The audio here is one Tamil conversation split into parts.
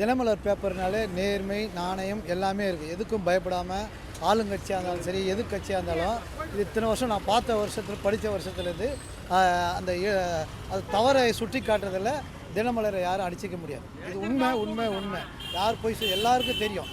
தினமலர் பேப்பர்னாலே நேர்மை நாணயம் எல்லாமே இருக்குது எதுக்கும் பயப்படாமல் ஆளுங்கட்சியாக இருந்தாலும் சரி எது கட்சியாக இருந்தாலும் இது இத்தனை வருஷம் நான் பார்த்த வருஷத்தில் படித்த வருஷத்துலேருந்து அந்த அது தவறை சுட்டி காட்டுறதில் தினமலரை யாரும் அடிச்சிக்க முடியாது. இது உண்மை உண்மை உண்மை. யார் போய் எல்லாருக்கும் தெரியும்.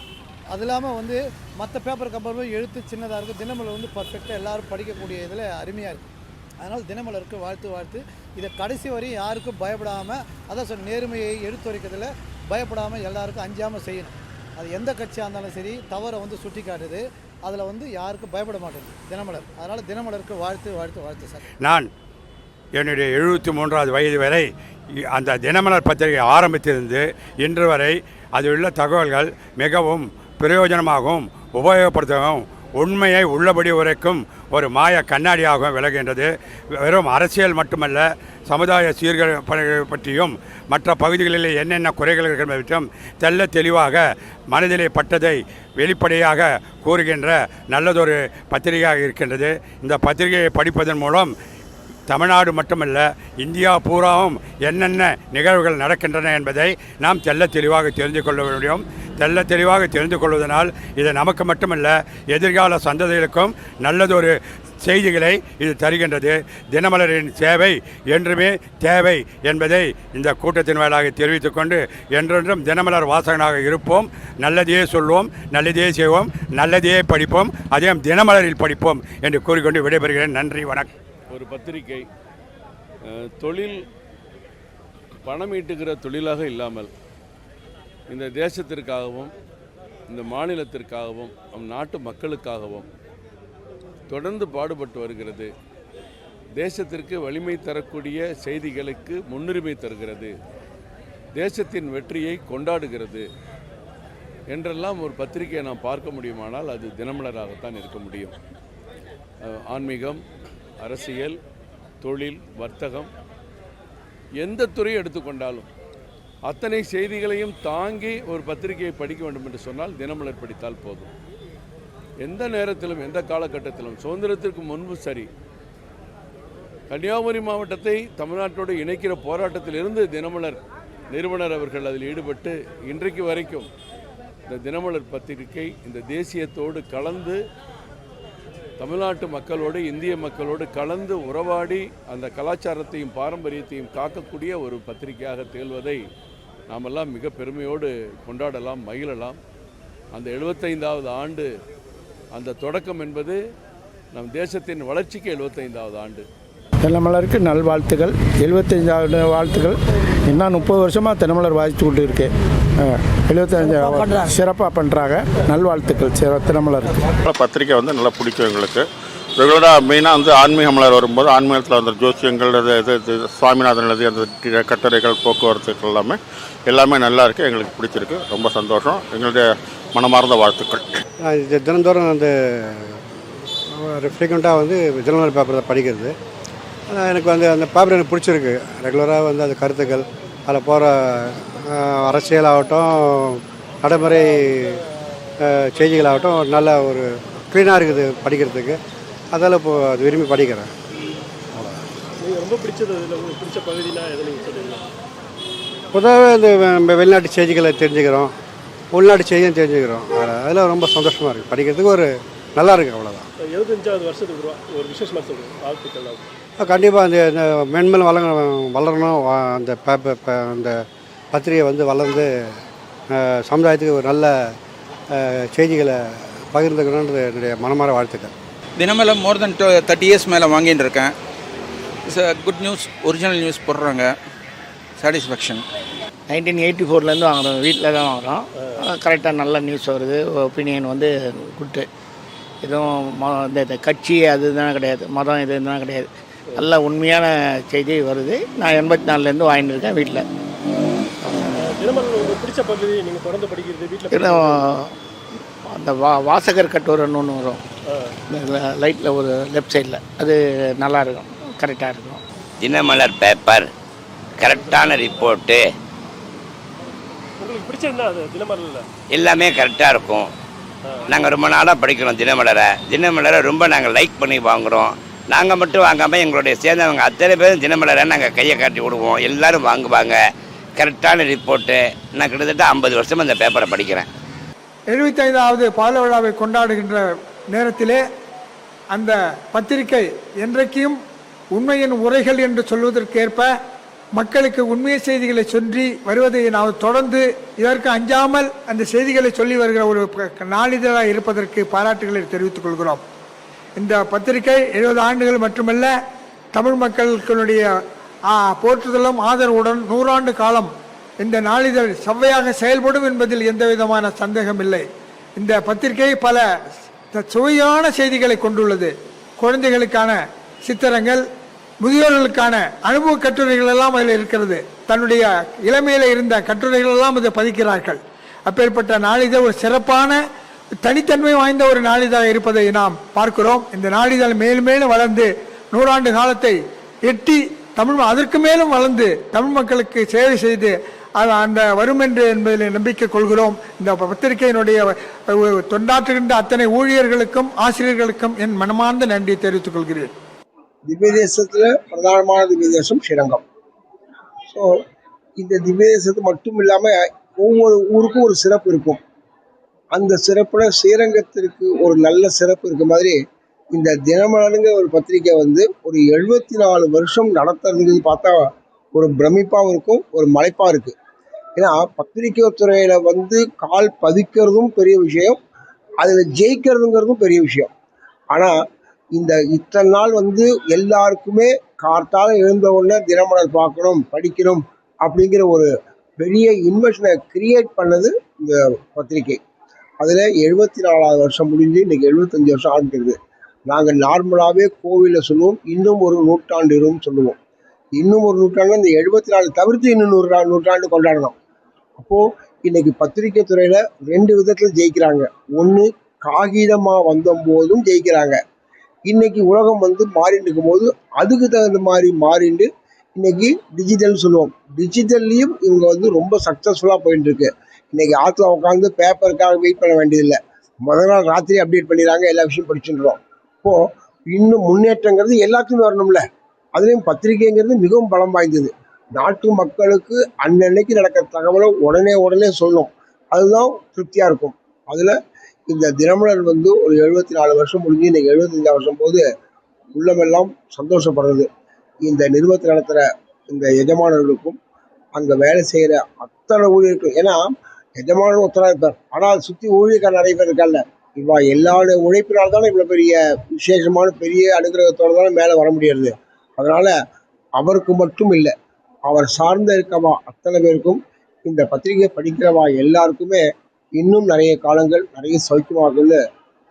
அது இல்லாமல் வந்து மற்ற பேப்பர் கம்பேர் எழுத்து சின்னதாக இருக்குது தினமலர் வந்து பர்ஃபெக்டாக எல்லாரும் படிக்கக்கூடிய இதில் அருமையாக இருக்குது அதனால் தினமலருக்கு வாழ்த்து வாழ்த்து. இதை கடைசி வரையும் யாருக்கும் பயப்படாமல் அதான் சொன்ன நேர்மையை எடுத்துரைக்கிறதுல பயப்படாமல் எல்லாருக்கும் அஞ்சாமல் செய்யணும். அது எந்த கட்சியாக இருந்தாலும் சரி தவறை வந்து சுட்டி காட்டுது அதில் வந்து யாருக்கும் பயப்பட மாட்டேங்குது. தினமலர். அதனால் தினமலருக்கு வாழ்த்து வாழ்த்து வாழ்த்து சார். நான் என்னுடைய எழுபத்தி மூன்றாவது வயது வரை அந்த தினமலர் பத்திரிகை ஆரம்பித்திருந்து இன்று வரை அதில் உள்ள தகவல்கள் மிகவும் பிரயோஜனமாகவும் உபயோகப்படுத்தவும் உண்மையை உள்ளபடி உரைக்கும் ஒரு மாய கண்ணாடியாகவும் விலகின்றது வெறும் அரசியல் மட்டுமல்ல சமுதாய சீர்கள் பற்றியும் மற்ற பகுதிகளில் என்னென்ன குறைகள் இருக்கிறது பற்றியும் தெல்ல தெளிவாக மனதிலே பட்டதை வெளிப்படையாக கூறுகின்ற நல்லதொரு பத்திரிகையாக இருக்கின்றது. இந்த பத்திரிகையை படிப்பதன் மூலம் தமிழ்நாடு மட்டுமல்ல இந்தியா பூராவும் என்னென்ன நிகழ்வுகள் நடக்கின்றன என்பதை நாம் தெல்ல தெளிவாக தெரிந்து கொள்ள முடியும் தெல்ல தெளிவாக தெரிந்து கொள்வதனால் இது நமக்கு மட்டுமல்ல எதிர்கால சந்ததிகளுக்கும் நல்லதொரு செய்திகளை இது தருகின்றது. தினமலரின் சேவை என்றுமே தேவை என்பதை இந்த கூட்டத்தின் வாயிலாக தெரிவித்துக் கொண்டு என்றென்றும் தினமலர் வாசகனாக இருப்போம். நல்லதையே சொல்வோம் நல்லதையே செய்வோம் நல்லதையே படிப்போம் அதையும் தினமலரில் படிப்போம் என்று கூறிக்கொண்டு விடைபெறுகிறேன். நன்றி வணக்கம். ஒரு பத்திரிகை தொழில் பணம் ஈட்டுகிற தொழிலாக இல்லாமல் இந்த தேசத்திற்காகவும் இந்த மாநிலத்திற்காகவும் நம் நாட்டு மக்களுக்காகவும் தொடர்ந்து பாடுபட்டு வருகிறது. தேசத்திற்கு வலிமை தரக்கூடிய செய்திகளுக்கு முன்னுரிமை தருகிறது. தேசத்தின் வெற்றியை கொண்டாடுகிறது என்றெல்லாம் ஒரு பத்திரிகையை நாம் பார்க்க முடியுமானால் அது தினமலராகத்தான் இருக்க முடியும். ஆன்மீகம் அரசியல் தொழில் வர்த்தகம் எந்த துறையை எடுத்துக்கொண்டாலும் அத்தனை செய்திகளையும் தாங்கி ஒரு பத்திரிகையை படிக்க வேண்டும் என்று சொன்னால் தினமலர் படித்தால் போதும். எந்த நேரத்திலும் எந்த காலகட்டத்திலும் சுதந்திரத்திற்கு முன்பு சரி கன்னியாகுமரி மாவட்டத்தை தமிழ்நாட்டோடு இணைக்கிற போராட்டத்திலிருந்து தினமலர் நிறுவனர் அவர்கள் அதில் ஈடுபட்டு இன்றைக்கு வரைக்கும் இந்த தினமலர் பத்திரிகை இந்த தேசியத்தோடு கலந்து தமிழ்நாட்டு மக்களோடு இந்திய மக்களோடு கலந்து உறவாடி அந்த கலாச்சாரத்தையும் பாரம்பரியத்தையும் காக்கக்கூடிய ஒரு பத்திரிகையாக திகழ்வதை நாமெல்லாம் மிக பெருமையோடு கொண்டாடலாம் மகிழலாம். அந்த எழுபத்தைந்தாவது ஆண்டு அந்த தொடக்கம் என்பது நம் தேசத்தின் வளர்ச்சிக்கு எழுபத்தைந்தாவது ஆண்டு. தினமலருக்கு நல்வாழ்த்துகள். எழுபத்தஞ்சாவது வாழ்த்துக்கள். இன்னும் முப்பது வருஷமாக தினமலர் வாசித்து கொண்டு இருக்கேன் எழுபத்தஞ்சு சிறப்பாக பண்ணுறாங்க நல்வாழ்த்துக்கள் சிற தினமலருக்கு பத்திரிக்கை வந்து நல்லா பிடிக்கும் எங்களுக்கு. ரெகுலராக மெயினாக வந்து ஆன்மீக மலர் வரும்போது ஆன்மீகத்தில் அந்த ஜோசியங்கள் இது இது இது சுவாமிநாதன் எழுதிய அந்த கட்டுரைகள் போக்குவரத்துகள் எல்லாமே எல்லாமே நல்லா இருக்குது எங்களுக்கு பிடிச்சிருக்கு. ரொம்ப சந்தோஷம். எங்களுடைய மனமார்ந்த வாழ்த்துக்கள். இது தினந்தோறும் அந்த ஃப்ரீக்வெண்ட்டாக வந்து தினமலர் பேப்பர் படிக்கிறது. ஆனால் எனக்கு வந்து அந்த பேப்பர் எனக்கு பிடிச்சிருக்கு. ரெகுலராக வந்து அந்த கருத்துக்கள் அதில் போகிற அரசியலாகட்டும் நடைமுறை செய்திகளாகட்டும் நல்ல ஒரு க்ளீனாக இருக்குது படிக்கிறதுக்கு. அதால் இப்போ அது விரும்பி படிக்கிறேன். ரொம்ப பிடிச்சது பிடிச்ச பொதுவாகவே இந்த வெளிநாட்டு செய்திகளை தெரிஞ்சுக்கிறோம். உள்நாட்டு செய்தியும் தெரிஞ்சுக்கிறோம். அதில் ரொம்ப சந்தோஷமாக இருக்குது படிக்கிறதுக்கு ஒரு நல்லா இருக்குது அவ்வளோதான் எழுபத்தஞ்சாவது வருஷத்துக்கு ஒரு விசேஷமாக சொல்லுங்கள் வாழ்த்துக்கள். கண்டிப்பாக அந்த இந்த மென்மேலும் வளங்க வளரணும். அந்த பேப்பர் அந்த பத்திரிகை வந்து வளர்ந்து சமுதாயத்துக்கு ஒரு நல்ல செய்திகளை பகிர்ந்துக்கணுன்றது என்னுடைய மனமார வாழ்த்துக்கள். Dinamalar more than thirty years மேலே வாங்கிட்டு இருக்கேன். It's good news original news போடுறாங்க. சாட்டிஸ்ஃபேக்ஷன் நைன்டீன் எயிட்டி ஃபோர்லேருந்து வாங்குறோம். வீட்டில் தான் வாங்குறோம். கரெக்டாக நல்ல நியூஸ் வருது. ஒப்பீனியன் வந்து குட்டு. எதுவும் ம இந்த கட்சி அதுதான் கிடையாது. மதம் இது தான் கிடையாது. நல்ல உண்மையான செய்தி வருது. நான் எண்பத்தி நாலுலேருந்து வாங்கிட்டு இருக்கேன் வீட்டில் தினமலர் உங்களுக்கு பிடிச்ச பகுதி நீங்கள் தொடர்ந்து படிக்கிறது வீட்டில் இன்னும் அந்த வா வாசகர் கட்டுரைன்னு ஒன்று வரும். லைட்டில் ஒரு லெஃப்ட் சைடில். அது நல்லா இருக்கும். கரெக்டாக இருக்கும். தினமலர் பேப்பர் கரெக்டான ரிப்போர்ட்டு உங்களுக்கு பிடிச்சதுன்னா அது தினமலரில் எல்லாமே கரெக்டாக இருக்கும். நாங்கள் ரொம்ப நாளாக படிக்கிறோம் தினமலரை தினமலரை ரொம்ப நாங்கள் லைக் பண்ணி வாங்குகிறோம் நாங்கள் மட்டும் வாங்காமல் எங்களுடைய சேர்ந்தவங்க அத்தனை பேரும் தினமலரை நாங்கள் கையை காட்டி விடுவோம். எல்லாரும் வாங்குவாங்க. கரெக்டான ரிப்போர்ட்டு நான் கிட்டத்தட்ட ஐம்பது வருஷம் அந்த பேப்பரை படிக்கிறேன். எழுபத்தைந்தாவது பால விழாவை கொண்டாடுகின்ற நேரத்திலே அந்த பத்திரிகை என்றைக்கும் உண்மையின் உரைகள் என்று சொல்வதற்கேற்ப மக்களுக்கு உண்மை செய்திகளை சொல்லி வருவதை நாம் தொடர்ந்து இதற்கு அஞ்சாமல் அந்த செய்திகளை சொல்லி வருகிற ஒரு நாளிதழாக இருப்பதற்கு பாராட்டுகளை தெரிவித்துக் கொள்கிறோம். இந்த பத்திரிகை எழுபது ஆண்டுகள் மட்டுமல்ல தமிழ் மக்களுடைய போற்றுதலும் ஆதரவுடன் நூறாண்டு காலம் இந்த நாளிதழ் செவ்வையாக செயல்படும் என்பதில் எந்த விதமான சந்தேகம் இல்லை இந்த பத்திரிகை பல சுவையான செய்திகளை கொண்டுள்ளது. குழந்தைகளுக்கான சித்திரங்கள் முதியோர்களுக்கான அனுபவ கட்டுரைகள் எல்லாம் அதில் இருக்கிறது. தன்னுடைய இளமையில் இருந்த கட்டுரைகள் எல்லாம் இதை பதிக்கிறார்கள். அப்பேற்பட்ட நாளிதழ் ஒரு சிறப்பான தனித்தன்மை வாய்ந்த ஒரு நாளிதழாக இருப்பதை நாம் பார்க்கிறோம். இந்த நாளிதழ் மேலும் மேலும் வளர்ந்து நூறாண்டு காலத்தை எட்டி தமிழ் அதற்கு மேலும் வளர்ந்து தமிழ் மக்களுக்கு சேவை செய்து அது அந்த வரும் என்று என்பதில் நம்பிக்கை கொள்கிறோம். இந்த பத்திரிகையினுடைய தொண்டாற்றுகின்ற அத்தனை ஊழியர்களுக்கும் ஆசிரியர்களுக்கும் என் மனமார்ந்த நன்றியை தெரிவித்துக் கொள்கிறேன். திவ்ய தேசத்தில் பிரதானமான திவ்ய தேசம் ஸ்ரீரங்கம். ஸோ இந்த திவ்ய தேசத்து மட்டும் இல்லாமல் ஒவ்வொரு ஊருக்கும் ஒரு சிறப்பு இருக்கும். அந்த சிறப்பில் ஸ்ரீரங்கத்திற்கு ஒரு நல்ல சிறப்பு இருக்க மாதிரி இந்த தினமலருங்கிற ஒரு பத்திரிக்கை வந்து ஒரு எழுபத்தி நாலு வருஷம் நடத்துறதுக்கு பார்த்தா ஒரு பிரமிப்பாகவும் இருக்கும் ஒரு மலைப்பாக இருக்குது ஏன்னா பத்திரிக்கை துறையில் வந்து கால் பதிக்கிறதும் பெரிய விஷயம் அதில் ஜெயிக்கிறதுங்கிறதும் பெரிய விஷயம். ஆனால் இந்த இத்தனை நாள் வந்து எல்லாருக்குமே கார்த்தால எழுந்த உடனே தினமலர் பார்க்கணும் படிக்கணும் அப்படிங்கிற ஒரு பெரிய இன்வெஷனை கிரியேட் பண்ணது இந்த பத்திரிகை அதில் எழுபத்தி நாலாவது வருஷம் முடிஞ்சு இன்றைக்கி எழுபத்தஞ்சு வருஷம் ஆகிட்டு நாங்கள் நார்மலாகவே கோவிலில் சொல்லுவோம் இன்னும் ஒரு நூற்றாண்டு இருக்கும் சொல்லுவோம். இன்னும் ஒரு நூற்றாண்டு இந்த எழுபத்தி நாலு தவிர்த்து இன்னும் நூறு நூற்றாண்டு கொண்டாடணும். அப்போது இன்றைக்கி பத்திரிக்கை துறையில் ரெண்டு விதத்தில் ஜெயிக்கிறாங்க. ஒன்று காகிதமாக வந்த போதும் ஜெயிக்கிறாங்க. இன்னைக்கு உலகம் வந்து மாறிட்டு இருக்கும்போது அதுக்கு தகுந்த மாதிரி மாறிண்டு இன்றைக்கி டிஜிட்டல் சொல்லுவோம். டிஜிட்டல்லையும் இவங்க வந்து ரொம்ப சக்ஸஸ்ஃபுல்லாக போயிட்டு இருக்கு இன்னைக்கு ஆற்றுல உட்காந்து பேப்பருக்காக வெயிட் பண்ண வேண்டியதில்லை. முதல் நாள் ராத்திரி அப்டேட் பண்ணிடுறாங்க எல்லா விஷயம் படிச்சுட்டுறோம் இப்போது இன்னும் முன்னேற்றங்கிறது எல்லாத்துக்குமே வரணும்ல. அதுலேயும் பத்திரிகைங்கிறது மிகவும் பலம் வாய்ந்தது. நாட்டு மக்களுக்கு அன்னன்னைக்கு நடக்கிற தகவலை உடனே உடனே சொல்லும் அதுதான் திருப்தியாக இருக்கும். அதில் இந்த தினமலர் வந்து ஒரு எழுபத்தி நாலு வருஷம் முடிஞ்சு இன்னைக்கு எழுபத்தஞ்சா வருஷம் போது உள்ளமெல்லாம் சந்தோஷப்படுறது. இந்த நிறுவனத்தை நடத்துகிற இந்த எஜமானர்களுக்கும் அங்கே வேலை செய்கிற அத்தனை ஊழியர்களுக்கும் ஏன்னா எஜமான ஒருத்தராக இருப்பார் ஆனால் சுற்றி ஊழியர்கள் நிறைய பேர் இருக்காங்க. இவ்வா எல்லாருடைய உழைப்பினால் தானே இவ்வளோ பெரிய விசேஷமான பெரிய அனுகிரகத்தோடு தானே மேலே வர முடியாது அதனால் அவருக்கு மட்டும் இல்லை அவர் சார்ந்த இருக்கவா அத்தனை பேருக்கும் இந்த பத்திரிகை படிக்கிறவா எல்லாருக்குமே இன்னும் நிறைய காலங்கள் நிறைய சௌக்கியமாகல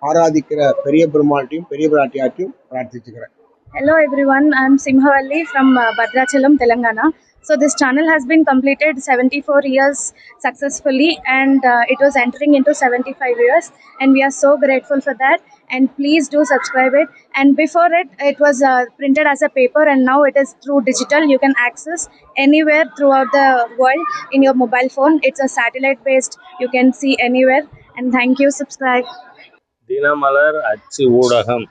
ஆராதிக்கிற பெரிய பெருமாட்டையும் பெரிய பிராட்டியாட்டையும் பிரார்த்திச்சுக்கிறேன். Hello everyone I am Simhavalli from Bhadrachalam Telangana So this channel has been completed 74 years successfully and uh, it was entering into 75 years and we are so grateful for that and please do subscribe it and before it it was uh, printed as a paper and now it is through digital you can access anywhere throughout the world in your mobile phone it's a satellite based you can see anywhere and thank you subscribe Dinamalar அச்சு ஊடகம்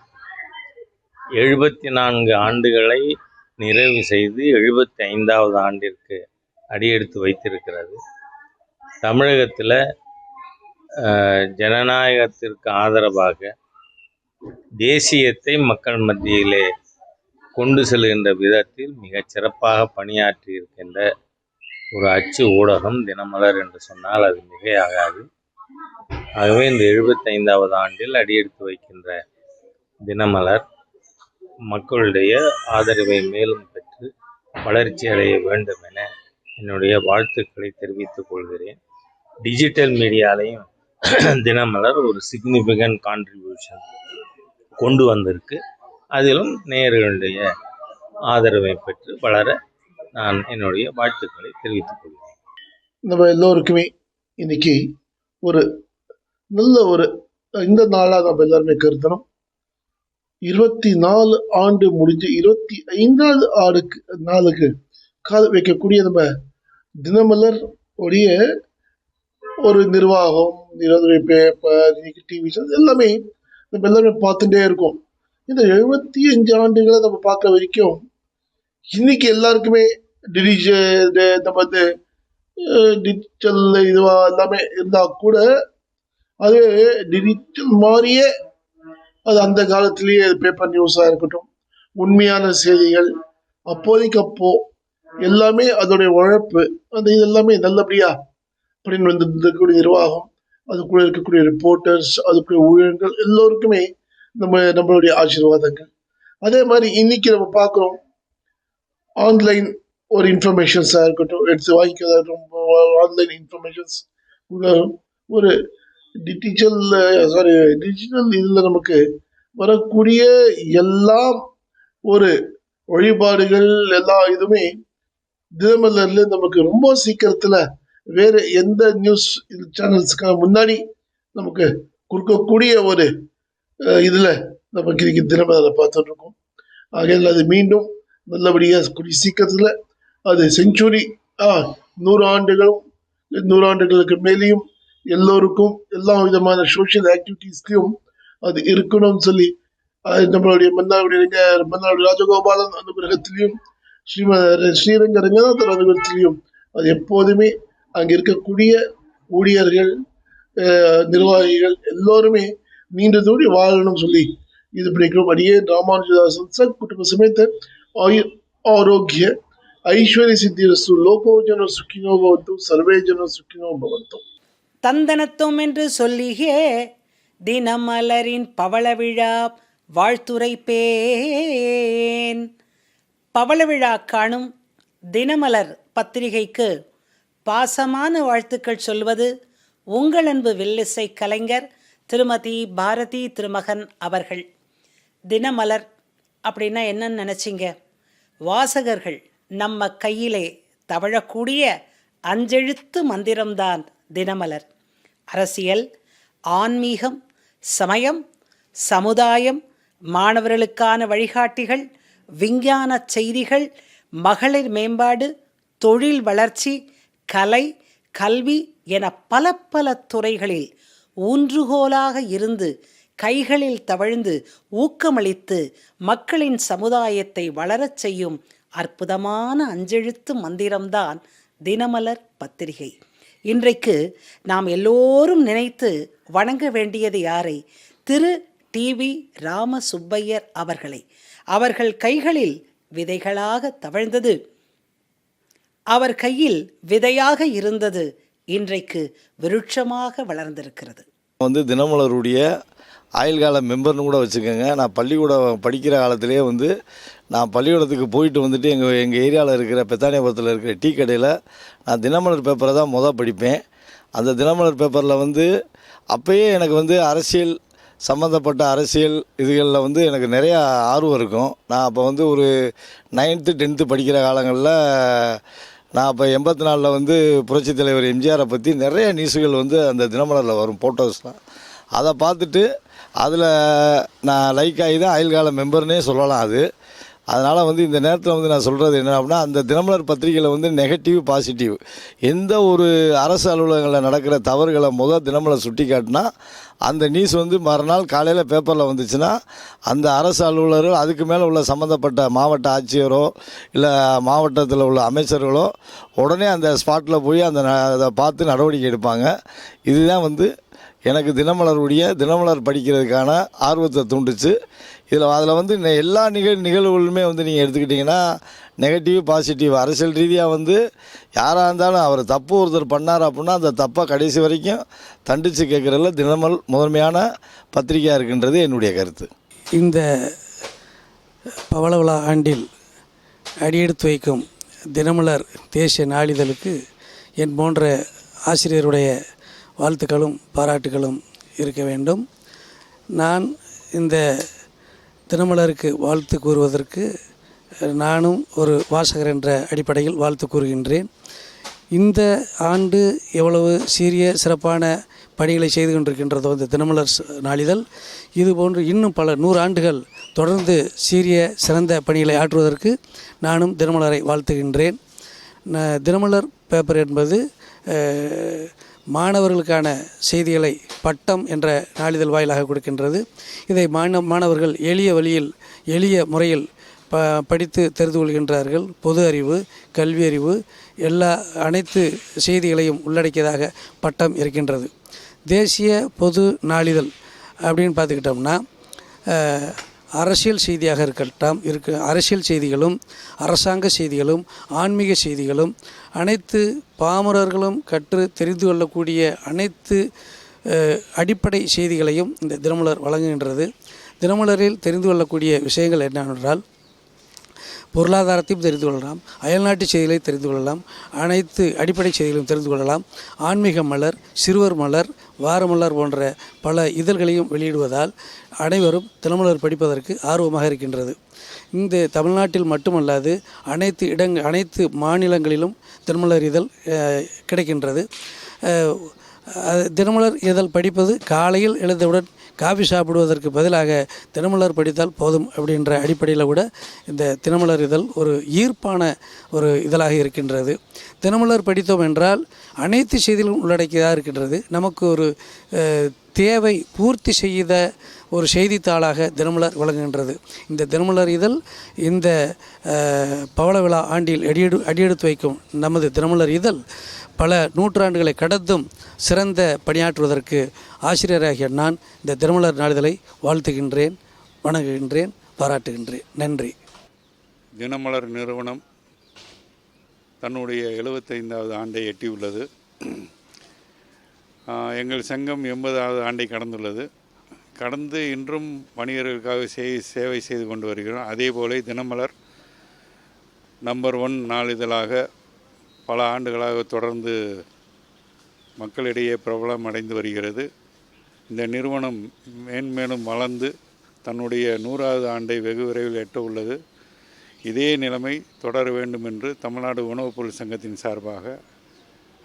எழுபத்தி நான்கு ஆண்டுகளை நிறைவு செய்து எழுபத்தி ஐந்தாவது ஆண்டிற்கு அடியெடுத்து வைத்திருக்கிறது. தமிழகத்தில் ஜனநாயகத்திற்கு ஆதரவாக தேசியத்தை மக்கள் மத்தியிலே கொண்டு செல்கின்ற விதத்தில் மிகச் சிறப்பாக பணியாற்றி இருக்கின்ற ஒரு அச்சு ஊடகம் தினமலர் என்று சொன்னால் அது மிகையாகாது. ஆகவே இந்த எழுபத்தைந்தாவது ஆண்டில் அடியெடுத்து வைக்கின்ற தினமலர் மக்களுடைய ஆதரவை மேலும் பெற்று வளர்ச்சி அடைய வேண்டும் என என்னுடைய வாழ்த்துக்களை தெரிவித்துக் கொள்கிறேன். டிஜிட்டல் மீடியாலையும் தினமலர் ஒரு சிக்னிஃபிகண்ட் கான்ட்ரிபியூஷன் கொண்டு வந்திருக்கு. அதிலும் நேயர்களுடைய ஆதரவை பெற்று வளர நான் என்னுடைய வாழ்த்துக்களை தெரிவித்துக் கொள்கிறேன். நம்ம எல்லோருக்குமே இன்னைக்கு ஒரு நல்ல ஒரு இந்த நாளாக நம்ம எல்லாருமே கருதணும். இருபத்தி நாலு ஆண்டு முடிஞ்சு இருபத்தி ஐந்தாவது ஆடுக்கு நாளுக்கு கால் வைக்கக்கூடிய நம்ம தினமலர் உடைய ஒரு நிர்வாகம் நிரந்தர பேப்பர் இன்னைக்கு டிவி எல்லாமே நம்ம எல்லாமே பார்த்துட்டே இருக்கோம். இந்த எழுபத்தி அஞ்சு ஆண்டுகளை நம்ம பார்க்குற வரைக்கும் இன்னைக்கு எல்லாருக்குமே டிஜிட்டல் நம்ம வந்து டிஜிட்டல் இதுவாக எல்லாமே இருந்தால் கூட அது டிஜிட்டல் மாதிரியே அது அந்த காலத்திலேயே பேப்பர் நியூஸாக இருக்கட்டும். உண்மையான செய்திகள் அப்போதைக்கப்போ எல்லாமே அதோடைய உழைப்பு அந்த இது எல்லாமே நல்லபடியா அப்படின்னு வந்து இருக்கக்கூடிய நிர்வாகம் அதுக்குள்ள இருக்கக்கூடிய ரிப்போர்ட்டர்ஸ் அதுக்குள்ள ஊழியர்கள் எல்லோருக்குமே நம்ம நம்மளுடைய ஆசீர்வாதங்கள். அதே மாதிரி இன்னைக்கு நம்ம பார்க்குறோம் ஆன்லைன் ஒரு இன்ஃபர்மேஷன்ஸாக இருக்கட்டும் எடுத்து வாங்கிக்கிறதா இருக்கட்டும் ஆன்லைன் இன்ஃபர்மேஷன்ஸ் ஒரு டிஜிட்டல் சாரி டிஜிட்டல் இதில் நமக்கு வரக்கூடிய எல்லாம் ஒரு வழிபாடுகள் எல்லா இதுவுமே தினமலர்ல நமக்கு ரொம்ப சீக்கிரத்தில் வேறு எந்த நியூஸ் சேனல்ஸ்க்கு முன்னாடி நமக்கு கொடுக்கக்கூடிய ஒரு இதில் நமக்கு இன்றைக்கி தினமலரை பார்த்துட்டு இருக்கோம். அது மீண்டும் நல்லபடியாக கூடிய சீக்கிரத்தில் அது செஞ்சுரி நூறு ஆண்டுகளும் நூறாண்டுகளுக்கு மேலேயும் எல்லோருக்கும் எல்லா விதமான சோஷியல் ஆக்டிவிட்டீஸ்லையும் அது இருக்கணும்னு சொல்லி நம்மளுடைய மன்னாருடைய மன்னாருடைய ராஜகோபாலன் அனுகிரகத்திலையும் ஸ்ரீமத ஸ்ரீரங்க ரங்கநாதர் அனுகிரகத்திலையும் அது எப்போதுமே அங்கே இருக்கக்கூடிய ஊழியர்கள் நிர்வாகிகள் எல்லோருமே நீண்ட தூடி வாழணும்னு சொல்லி இது பிடிக்கிறோம் அடியே ராமானுஜதாசன் சத் குடும்ப சமேத ஆயுர் ஆரோக்கிய ஐஸ்வர்ய சித்திரஸ்து லோகோ ஜன சுக்கினோ பவந்தும் சர்வே ஜன சுக்கினோ பவந்தும் தந்தனத்துவம் என்று சொல்லியே தினமலரின் பவள விழா வாழ்த்துரைப்பேன் பவள விழா காணும் தினமலர் பத்திரிகைக்கு பாசமான வாழ்த்துக்கள் சொல்வது உங்கள் அன்பு வில்லிசை கலைஞர் திருமதி பாரதி திருமகன் அவர்கள். தினமலர் அப்படின்னா என்னன்னு நினச்சிங்க? வாசகர்கள் நம்ம கையிலே தவழக்கூடிய அஞ்செழுத்து மந்திரம்தான் தினமலர். அரசியல் ஆன்மீகம் சமயம் சமுதாயம் மாணவர்களுக்கான வழிகாட்டிகள் விஞ்ஞான செய்திகள் மகளிர் மேம்பாடு தொழில் வளர்ச்சி கலை கல்வி என பல பல துறைகளில் ஊன்றுகோலாக இருந்து கைகளில் தவழ்ந்து ஊக்கமளித்து மக்களின் சமுதாயத்தை வளரச் செய்யும் அற்புதமான அஞ்செழுத்து மந்திரம்தான் தினமலர் பத்திரிகை. இன்றைக்கு நாம் எல்லோரும் நினைத்து வணங்க வேண்டியது யாரை? திரு. டிவி ராம சுப்பையர் அவர்களை. அவர்கள் கைகளில் விதைகளாக தவழ்ந்தது. அவர் கையில் விதையாக இருந்தது. இன்றைக்கு விருட்சமாக வளர்ந்திருக்கிறது. வந்து தினமலருடைய ஆயுள்கால மெம்பர்னு கூட வச்சுக்கோங்க. நான் பள்ளிக்கூடம் படிக்கிற காலத்திலே வந்து நான் பள்ளிக்கூடத்துக்கு போயிட்டு வந்துட்டு எங்கள் எங்கள் ஏரியாவில் இருக்கிற பெத்தானியபுரத்தில் இருக்கிற டீ கடையில் நான் தினமலர் பேப்பரை தான் மொதல் படிப்பேன். அந்த தினமலர் பேப்பரில் வந்து அப்போயே எனக்கு வந்து அரசியல் சம்மந்தப்பட்ட அரசியல் இதுகளில் வந்து எனக்கு நிறையா ஆர்வம் இருக்கும். நான் அப்போ வந்து ஒரு நைன்த்து டென்த்து படிக்கிற காலங்களில் நான் அப்போ எண்பத்தி நாலில் வந்து புரட்சித் தலைவர் எம்ஜிஆரை பற்றி நிறைய நியூஸுகள் வந்து அந்த தினமலரில் வரும் ஃபோட்டோஸ்லாம் அதை பார்த்துட்டு அதில் நான் லைக் ஆகி தான் அயல்கால மெம்பர்னே சொல்லலாம் அது. அதனால் வந்து இந்த நேரத்தில் வந்து நான் சொல்கிறது என்ன அப்படின்னா அந்த தினமலர் பத்திரிகையில் வந்து நெகட்டிவ் பாசிட்டிவ் எந்த ஒரு அரசு அலுவலகங்களில் நடக்கிற தவறுகளை முதல் தினமலர் சுட்டி காட்டினா அந்த நியூஸ் வந்து மறுநாள் காலையில் பேப்பரில் வந்துச்சுன்னா அந்த அரசு அலுவலர்கள் அதுக்கு மேலே உள்ள சம்மந்தப்பட்ட மாவட்ட ஆட்சியரோ இல்லை மாவட்டத்தில் உள்ள அமைச்சர்களோ உடனே அந்த ஸ்பாட்டில் போய் அந்த ந- அதை பார்த்து நடவடிக்கை எடுப்பாங்க. இதுதான் வந்து எனக்கு தினமலருடைய தினமலர் படிக்கிறதுக்கான ஆர்வத்தை தூண்டுச்சு. இதில் அதில் வந்து எல்லா நிகழ் நிகழ்வுகளுமே வந்து நீங்கள் எடுத்துக்கிட்டிங்கன்னா நெகட்டிவ் பாசிட்டிவ் அரசியல் ரீதியாக வந்து யாராக இருந்தாலும் அவர் தப்பு ஒருத்தர் பண்ணார் அப்படின்னா அந்த தப்பை கடைசி வரைக்கும் தண்டித்து கேட்குறதுல தினமல் முதன்மையான பத்திரிகையாக இருக்கின்றது என்னுடைய கருத்து. இந்த பவள ஆண்டில் அடியெடுத்து வைக்கும் தினமலர் தேசிய நாளிதழுக்கு என் போன்ற ஆசிரியருடைய வாழ்த்துக்களும் பாராட்டுகளும் இருக்க வேண்டும். நான் இந்த தினமலருக்கு வாழ்த்து கூறுவதற்கு நானும் ஒரு வாசகர் என்ற அடிப்படையில் வாழ்த்து கூறுகின்றேன். இந்த ஆண்டு எவ்வளவு சீரிய சிறப்பான பணிகளை செய்து கொண்டிருக்கின்றதோ இந்த தினமலர் நாளிதழ் இதுபோன்று இன்னும் பல நூறு ஆண்டுகள் தொடர்ந்து சீரிய சிறந்த பணிகளை ஆற்றுவதற்கு நானும் தினமலரை வாழ்த்துகின்றேன். தினமலர் பேப்பர் என்பது மாணவர்களுக்கான செய்திகளை பட்டம் என்ற நாளிதழ் வாயிலாக கொடுக்கின்றது. இதை மாண மாணவர்கள் எளிய வழியில் எளிய முறையில் ப படித்து தெரிந்து கொள்கின்றார்கள். பொது அறிவு கல்வி அறிவு எல்லா அனைத்து செய்திகளையும் உள்ளடக்கியதாக பட்டம் இருக்கின்றது. தேசிய பொது நாளிதழ் அப்படின்னு பார்த்துக்கிட்டோம்னா அரசியல் செய்தியாக இருக்கட்டும் இருக்க அரசியல் செய்திகளும் அரசாங்க செய்திகளும் ஆன்மீக செய்திகளும் அனைத்து பாமரர்களும் கற்று தெரிந்து கொள்ளக்கூடிய அனைத்து அடிப்படை செய்திகளையும் இந்த தினமலர் வழங்குகின்றது. தினமலரில் தெரிந்து கொள்ளக்கூடிய விஷயங்கள் என்னவென்றால் பொருளாதாரத்தையும் தெரிந்து கொள்ளலாம் அயல்நாட்டு செய்திகளை தெரிந்து கொள்ளலாம் அனைத்து அடிப்படை செய்திகளையும் தெரிந்து கொள்ளலாம். ஆன்மீக மலர் சிறுவர் மலர் வாரமலர் போன்ற பல இதழ்களையும் வெளியிடுவதால் அனைவரும் தினமலர் படிப்பதற்கு ஆர்வமாக இருக்கின்றது. இந்த தமிழ்நாட்டில் மட்டுமல்லாது அனைத்து இடங் அனைத்து மாநிலங்களிலும் தினமலர் இதழ் கிடைக்கின்றது. தினமலர் இதழ் படிப்பது காலையில் எழுந்தவுடன் காஃபி சாப்பிடுவதற்கு பதிலாக தினமலர் படித்தால் போதும் அப்படின்ற அடிப்படையில் கூட இந்த தினமலர் இதழ் ஒரு ஈர்ப்பான ஒரு இதழாக இருக்கின்றது. தினமலர் படித்தோம் என்றால் அனைத்து செய்திகளும் உள்ளடக்கியதாக இருக்கின்றது. நமக்கு ஒரு தேவை பூர்த்தி செய்த ஒரு செய்தித்தாளாக தினமலர் விளங்குகின்றது. இந்த தினமலர் இதழ் இந்த பவள விழா ஆண்டில் அடியெடு அடியெடுத்து வைக்கும் நமது தினமலர் இதழ் பல நூற்றாண்டுகளை கடந்தும் சிறந்த பணியாற்றுவதற்கு ஆசிரியராகிய நான் இந்த தினமலர் நாளிதழை வாழ்த்துகின்றேன் வணங்குகின்றேன் பாராட்டுகின்றேன். நன்றி. தினமலர் நிறுவனம் தன்னுடைய எழுபத்தைந்தாவது ஆண்டை எட்டியுள்ளது. எங்கள் சங்கம் எண்பதாவது ஆண்டை கடந்துள்ளது. கடந்து இன்றும் வணிகர்களுக்காக செய் சேவை செய்து கொண்டு வருகிறோம். அதே போல தினமலர் நம்பர் ஒன் நாளிதழாக பல ஆண்டுகளாக தொடர்ந்து மக்களிடையே பிரபலம் அடைந்து வருகிறது. இந்த நிறுவனம் மேன்மேலும் வளர்ந்து தன்னுடைய நூறாவது ஆண்டை வெகு விரைவில் எட்ட உள்ளது. இதே நிலைமை தொடர வேண்டும் என்று தமிழ்நாடு உணவுப் பொருள் சங்கத்தின் சார்பாக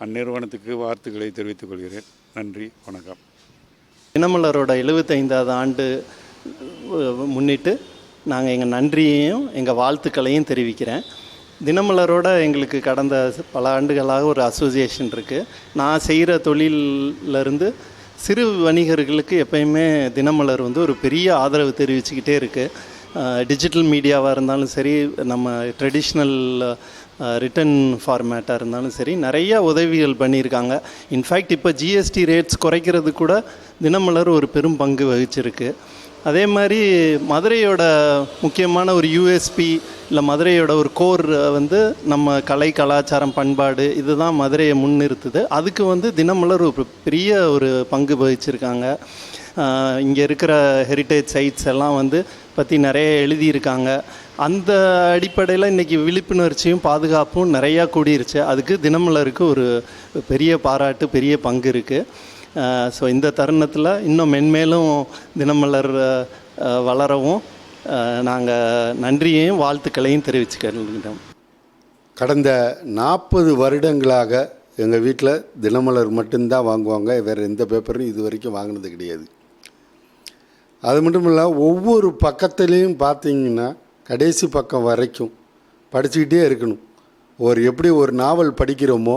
அந்நிறுவனத்துக்கு வாழ்த்துக்களை தெரிவித்துக் கொள்கிறேன். நன்றி வணக்கம். தினமலரோட எழுபத்தைந்தாவது ஆண்டு முன்னிட்டு நாங்கள் எங்கள் நன்றியையும் எங்கள் வாழ்த்துக்களையும் தெரிவிக்கிறேன். தினமலரோட எங்களுக்கு கடந்த பல ஆண்டுகளாக ஒரு அசோசியேஷன் இருக்குது நான் செய்கிற தொழிலிருந்து சிறு வணிகர்களுக்கு எப்பயுமே தினமலர் வந்து ஒரு பெரிய ஆதரவு தெரிவிச்சுக்கிட்டே இருக்குது டிஜிட்டல் மீடியாவாக இருந்தாலும் சரி நம்ம ட்ரெடிஷ்னல் ரிட்டன் ஃபார்மேட்டாக இருந்தாலும் சரி நிறைய உதவிகள் பண்ணியிருக்காங்க. இன்ஃபேக்ட் இப்போ ஜிஎஸ்டி ரேட்ஸ் குறைக்கிறது கூட தினமலர் ஒரு பெரும் பங்கு வகிச்சிருக்கு. அதே மாதிரி மதுரையோட முக்கியமான ஒரு யூஎஸ்பி இல்லை மதுரையோட ஒரு கோர் வந்து நம்ம கலை கலாச்சாரம் பண்பாடு இதுதான் மதுரையை முன்னிறுத்துது. அதுக்கு வந்து தினமலர் ஒரு பெரிய ஒரு பங்கு வகிச்சிருக்காங்க. இங்கே இருக்கிற ஹெரிட்டேஜ் சைட்ஸ் எல்லாம் வந்து பற்றி நிறைய எழுதியிருக்காங்க. அந்த அடிப்படையில் இன்றைக்கி விழிப்புணர்ச்சியும் பாதுகாப்பும் நிறையா கூடிருச்சு. அதுக்கு தினமலருக்கு ஒரு பெரிய பாராட்டு பெரிய பங்கு இருக்குது ஸோ இந்த தருணத்தில் இன்னும் மென்மேலும் தினமலர் வளரவும் நாங்கள் நன்றியையும் வாழ்த்துக்களையும் தெரிவிச்சுக்கிறோம் கடந்த நாற்பது வருடங்களாக எங்கள் வீட்டில் தினமலர் மட்டும்தான் வாங்குவாங்க. வேறு எந்த பேப்பரும் இது வரைக்கும் வாங்கினது கிடையாது. அது மட்டும் இல்லை ஒவ்வொரு பக்கத்துலேயும் பார்த்தீங்கன்னா கடைசி பக்கம் வரைக்கும் படிச்சுக்கிட்டே இருக்கணும். ஒரு எப்படி ஒரு நாவல் படிக்கிறோமோ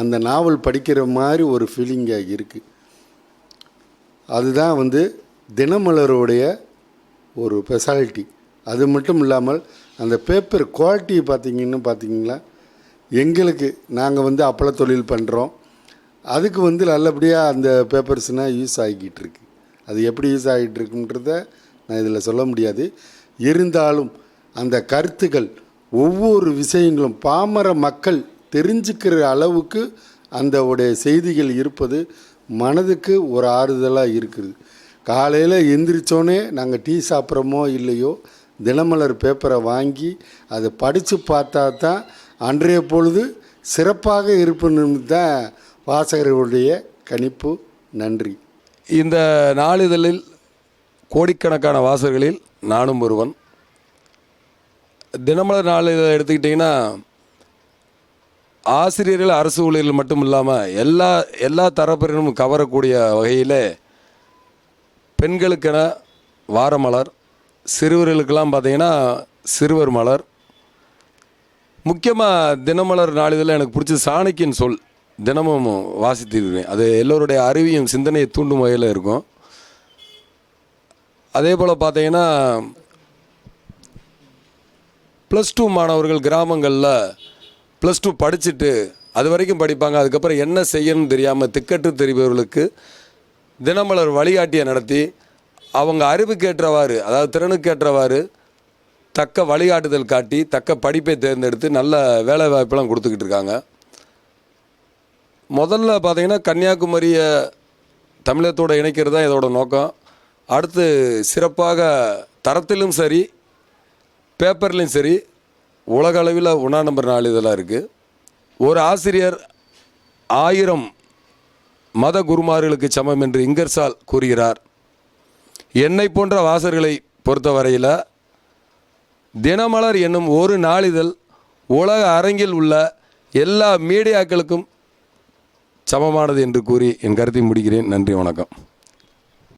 அந்த நாவல் படிக்கிற மாதிரி ஒரு ஃபீலிங்காக இருக்குது அதுதான் வந்து தினமலருடைய ஒரு ஸ்பெஷாலிட்டி அது மட்டும் இல்லாமல் அந்த பேப்பர் குவாலிட்டி பார்த்தீங்கன்னு பார்த்தீங்களா? எங்களுக்கு நாங்கள் வந்து அப்பள தொழில் பண்ணுறோம் அதுக்கு வந்து நல்லபடியாக அந்த பேப்பர்ஸ்னால் யூஸ் ஆகிக்கிட்டு இருக்கு. அது எப்படி யூஸ் ஆகிட்டு இருக்குன்றத நான் இதில் சொல்ல முடியாது. இருந்தாலும் அந்த கருத்துக்கள் ஒவ்வொரு விஷயங்களும் பாமர மக்கள் தெரிஞ்சுக்கிற அளவுக்கு அந்த உடைய செய்திகள் இருப்பது மனதுக்கு ஒரு ஆறுதலாக இருக்குது. காலையில் எந்திரிச்சோன்னே நாங்கள் டீ சாப்பிட்றோமோ இல்லையோ தினமலர் பேப்பரை வாங்கி அதை படித்து பார்த்தா தான் அன்றைய பொழுது சிறப்பாக இருப்பது தான் வாசகர்களுடைய கணிப்பு. நன்றி. இந்த நாளிதழில் கோடிக்கணக்கான வாசகர்களில் நானும் ஒருவன். தினமலர் நாளிதழ் எடுத்துக்கிட்டிங்கன்னா ஆசிரியர்கள் அரசு ஊழியர்கள் மட்டும் இல்லாமல் எல்லா எல்லா தரப்பினரும் கவரக்கூடிய வகையில் பெண்களுக்கென வாரமலர் சிறுவர்களுக்கெல்லாம் பார்த்தீங்கன்னா சிறுவர் மலர். முக்கியமாக தினமலர் நாளிதழில் எனக்கு பிடிச்ச சாணக்கியன் சொல். தினமும் வாசித்திருக்கிறேன் அது எல்லோருடைய அறிவியும் சிந்தனையை தூண்டும் வகையில் இருக்கும். அதே போல் பார்த்தீங்கன்னா ப்ளஸ் டூ மாணவர்கள் கிராமங்களில் ப்ளஸ் டூ படிச்சுட்டு அது வரைக்கும் படிப்பாங்க. அதுக்கப்புறம் என்ன செய்யணும்னு தெரியாமல் திக்கட்டு தெரிபவர்களுக்கு தினமலர் வழிகாட்டியை நடத்தி அவங்க அறிவுக்கேற்றவாறு அதாவது திறனுக்கேற்றவாறு தக்க வழிகாட்டுதல் காட்டி தக்க படிப்பை தேர்ந்தெடுத்து நல்ல வேலை வாய்ப்பெல்லாம் கொடுத்துக்கிட்டு இருக்காங்க. முதல்ல பார்த்தீங்கன்னா கன்னியாகுமரியை தமிழகத்தோடு இணைக்கிறது தான் இதோட நோக்கம். அடுத்து சிறப்பாக தரத்திலும் சரி பேப்பர்லேயும் சரி உலக அளவில் ஒன்றா நம்பர் நாளிதழாக இருக்குது ஒரு ஆசிரியர் ஆயிரம் மத குருமார்களுக்கு சமம் என்று இங்கர்சால் கூறுகிறார். என்னை போன்ற வாசர்களை பொறுத்தவரையில் தினமலர் என்னும் ஒரு நாளிதழ் உலக அரங்கில் உள்ள எல்லா மீடியாக்களுக்கும் சமமானது என்று கூறி என் கருத்தை முடிக்கிறேன். நன்றி வணக்கம்.